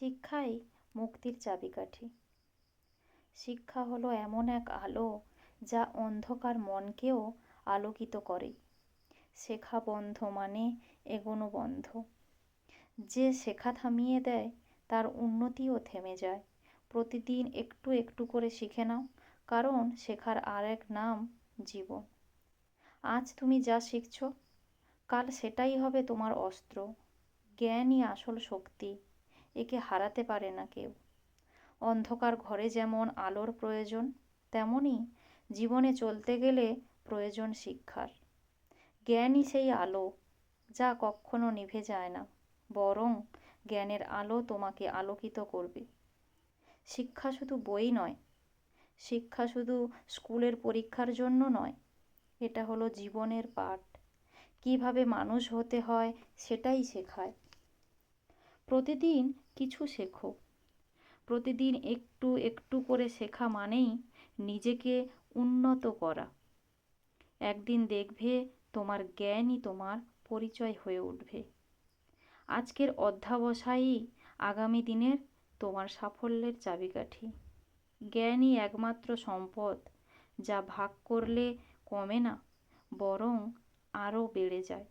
শিক্ষাই মুক্তির চাবিকাঠি। শিক্ষা হলো এমন এক আলো যা অন্ধকার মনকেও আলোকিত করে। শেখা বন্ধ মানে এগোনো বন্ধ। যে শেখা থামিয়ে দেয়, তার উন্নতিও থেমে যায়। প্রতিদিন একটু একটু করে শিখে নাও, কারণ শেখার আর এক নাম জীবন। আজ তুমি যা শিখছ, কাল সেটাই হবে তোমার অস্ত্র। জ্ঞানই আসল শক্তি। একে হারাতে পারে না কেউ। অন্ধকার ঘরে যেমন আলোর প্রয়োজন তেমনই জীবনে চলতে গেলে প্রয়োজন শিক্ষার। জ্ঞানই সেই আলো, যা কখনো নিভে যায় না, বরং জ্ঞানের আলো তোমাকে আলোকিত করবে। শিক্ষা শুধু বই নয়, শিক্ষা শুধু স্কুলের পরীক্ষার জন্য নয়, এটা হলো জীবনের পাঠ। কীভাবে মানুষ হতে হয় সেটাই শেখায়। প্রতিদিন কিছু শেখো। প্রতিদিন একটু একটু করে শেখা মানেই নিজেকে উন্নত করা। একদিন দেখবে তোমার জ্ঞানই তোমার পরিচয় হয়ে উঠবে। আজকের অধ্যাবসায়ই আগামী দিনের তোমার সাফল্যের চাবিকাঠি। জ্ঞানই একমাত্র সম্পদ যা ভাগ করলে কমে না, বরং আরও বেড়ে যায়।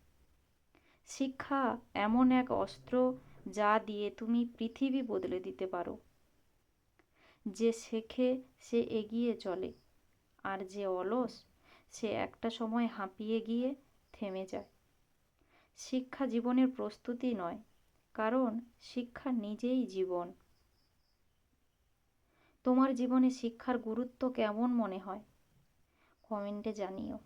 শিক্ষা এমন এক অস্ত্র যা দিয়ে তুমি পৃথিবী বদলে দিতে পারো। যে শেখে সে এগিয়ে চলে, আর যে অলস, সে একটা সময় হাঁপিয়ে গিয়ে থেমে যায়। শিক্ষা জীবনের প্রস্তুতি নয়, কারণ শিক্ষা নিজেই জীবন। তোমার জীবনে শিক্ষার গুরুত্ব কেমন মনে হয়? কমেন্টে জানিও।